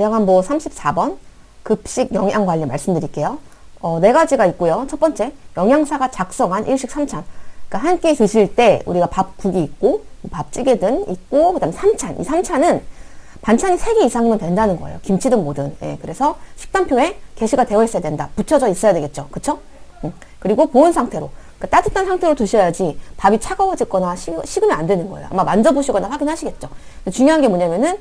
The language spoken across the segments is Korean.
지역안보 34번 급식 영양 관리 말씀드릴게요. 어, 네 가지가 있고요. 첫 번째, 영양사가 작성한 일식 삼찬. 그러니까 한 끼 드실 때 우리가 밥국이 있고 밥찌개든 있고 그다음 삼찬. 이 삼찬은 반찬이 세개 이상이면 된다는 거예요. 김치든 뭐든. 예, 그래서 식단표에 게시가 되어 있어야 된다. 붙여져 있어야 되겠죠. 그쵸? 음, 그리고 보온 상태로. 그러니까 따뜻한 상태로 드셔야지 밥이 차가워지거나 식, 식으면 안 되는 거예요. 아마 만져보시거나 확인하시겠죠. 중요한 게 뭐냐면은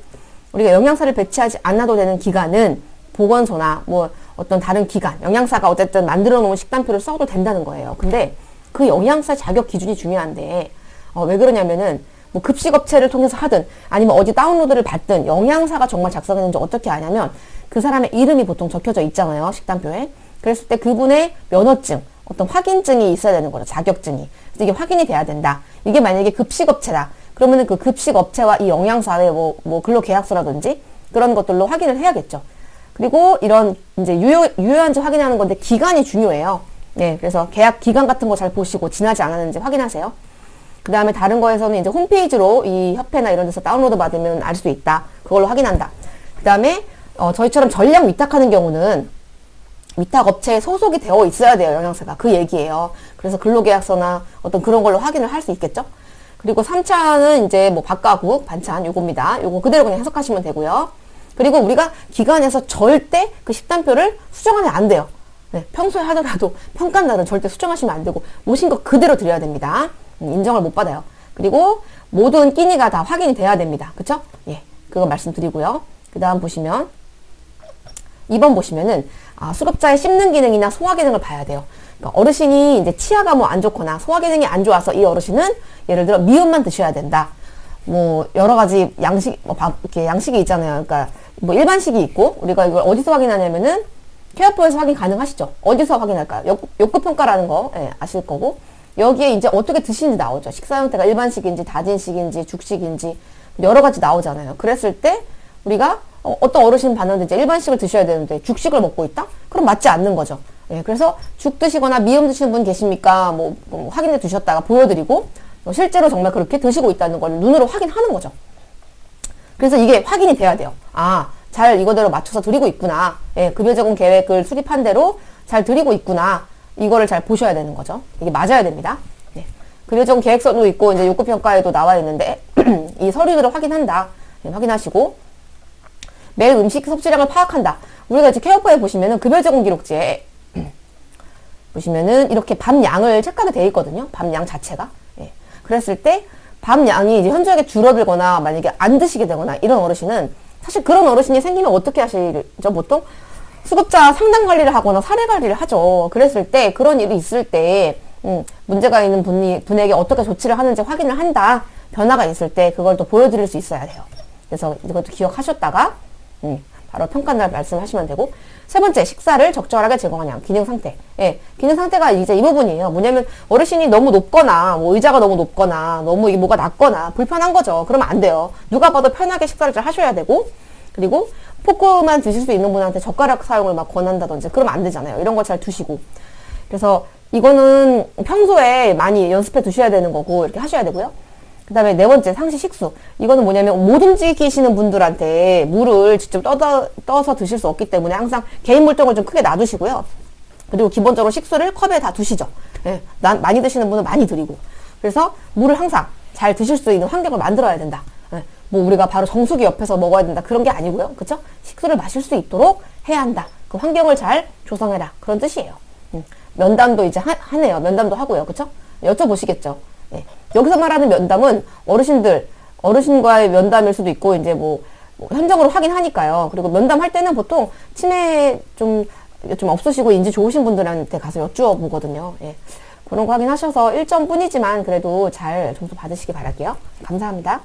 우리가 영양사를 배치하지 않아도 되는 기간은 보건소나 뭐 어떤 다른 기관, 영양사가 어쨌든 만들어 놓은 식단표를 써도 된다는 거예요. 근데 그 영양사 자격 기준이 중요한데 어, 왜 그러냐면은 뭐 급식 업체를 통해서 하든 아니면 어디 다운로드를 받든 영양사가 정말 작성했는지 어떻게 아냐면 그 사람의 이름이 보통 적혀져 있잖아요. 식단표에. 그랬을 때 그분의 면허증, 어떤 확인증이 있어야 되는 거죠. 자격증이. 그래서 이게 확인이 돼야 된다. 이게 만약에 급식 업체다. 그러면은 그 급식 업체와 이 영양사의 뭐, 뭐 근로 계약서라든지 그런 것들로 확인을 해야겠죠. 그리고 이런 이제 유효, 유효한지 확인하는 건데 기간이 중요해요. 네. 그래서 계약 기간 같은 거 잘 보시고 지나지 않았는지 확인하세요. 그 다음에 다른 거에서는 이제 홈페이지로 이 협회나 이런 데서 다운로드 받으면 알 수 있다. 그걸로 확인한다. 그 다음에 어, 저희처럼 전량 위탁하는 경우는 위탁 업체에 소속이 되어 있어야 돼요, 영양사가. 그 얘기예요. 그래서 근로계약서나 어떤 그런 걸로 확인을 할 수 있겠죠? 그리고 3차는 이제 뭐 밥가국, 반찬, 요겁니다. 요거 그대로 그냥 해석하시면 되고요. 그리고 우리가 기관에서 절대 그 식단표를 수정하면 안 돼요. 네, 평소에 하더라도 평가날은 절대 수정하시면 안 되고 모신 거 그대로 드려야 됩니다. 음, 인정을 못 받아요. 그리고 모든 끼니가 다 확인이 돼야 됩니다. 그쵸? 예, 그거 말씀드리고요. 그 다음 보시면 2번 보시면은 아, 수급자의 씹는 기능이나 소화 기능을 봐야 돼요. 그러니까 어르신이 이제 치아가 뭐 안 좋거나 소화 기능이 안 좋아서 이 어르신은 예를 들어 미음만 드셔야 된다. 뭐 여러 가지 양식 뭐 밥 이렇게 양식이 있잖아요. 그러니까 뭐 일반식이 있고 우리가 이걸 어디서 확인하냐면은 케어포에서 확인 가능하시죠. 어디서 확인할까요? 욕, 욕구 평가라는 거 예, 아실 거고 여기에 이제 어떻게 드시는지 나오죠. 식사 형태가 일반식인지 다진식인지 죽식인지 여러 가지 나오잖아요. 그랬을 때 우리가 어, 어떤 어르신 봤는데 이제 일반식을 드셔야 되는데 죽식을 먹고 있다? 그럼 맞지 않는 거죠. 예, 그래서 죽 드시거나 미음 드시는 분 계십니까? 뭐, 뭐 확인해 두셨다가 보여드리고 어, 실제로 정말 그렇게 드시고 있다는 걸 눈으로 확인하는 거죠. 그래서 이게 확인이 돼야 돼요. 아, 잘 이거대로 맞춰서 드리고 있구나. 예, 급여 제공 계획을 수립한 대로 잘 드리고 있구나. 이거를 잘 보셔야 되는 거죠. 이게 맞아야 됩니다. 네. 급여 제공 계획서도 있고 이제 욕구 평가에도 나와 있는데 이 서류들을 확인한다. 네, 확인하시고 매일 음식 섭취량을 파악한다. 우리가 이제 케어퍼에 보시면은 급여 제공 기록지에 보시면은 이렇게 밥 양을 체크하게 돼 있거든요. 밥양 자체가. 예. 그랬을 때밥 양이 이제 현저하게 줄어들거나 만약에 안 드시게 되거나 이런 어르신은 사실 그런 어르신이 생기면 어떻게 하시죠? 보통 수급자 상담 관리를 하거나 사례 관리를 하죠. 그랬을 때 그런 일이 있을 때 음, 문제가 있는 분이 분에게 어떻게 조치를 하는지 확인을 한다. 변화가 있을 때 그걸 또 보여드릴 수 있어야 돼요. 그래서 이것도 기억하셨다가 음, 바로 평가날 말씀하시면 되고 세 번째 식사를 적절하게 제공하냐 기능 상태. 예 기능 상태가 이제 이 부분이에요. 뭐냐면 어르신이 너무 높거나 뭐 의자가 너무 높거나 너무 이 뭐가 낮거나 불편한 거죠. 그러면 안 돼요. 누가 봐도 편하게 식사를 잘 하셔야 되고 그리고 포크만 드실 수 있는 분한테 젓가락 사용을 막 권한다든지 그러면 안 되잖아요. 이런 거잘 두시고. 그래서 이거는 평소에 많이 연습해 두셔야 되는 거고 이렇게 하셔야 되고요 그 다음에 네 번째 상시 식수. 이거는 뭐냐면 못 움직이시는 분들한테 물을 직접 떠서, 떠서 드실 수 없기 때문에 항상 개인 물통을 좀 크게 놔두시고요. 그리고 기본적으로 식수를 컵에 다 두시죠. 예, 난, 많이 드시는 분은 많이 드리고. 그래서 물을 항상 잘 드실 수 있는 환경을 만들어야 된다. 예, 뭐 우리가 바로 정수기 옆에서 먹어야 된다. 그런 게 아니고요. 그쵸? 식수를 마실 수 있도록 해야 한다. 그 환경을 잘 조성해라. 그런 뜻이에요. 음, 면담도 이제 하, 하네요. 면담도 하고요. 그쵸? 여쭤보시겠죠. 예. 여기서 말하는 면담은 어르신들, 어르신과의 면담일 수도 있고, 이제 뭐, 뭐 현장으로 확인하니까요. 그리고 면담할 때는 보통 치매 좀, 좀 없으시고 인지 좋으신 분들한테 가서 여쭈어보거든요. 예. 그런 거 확인하셔서 1점 뿐이지만 그래도 잘 점수 받으시기 바랄게요. 감사합니다.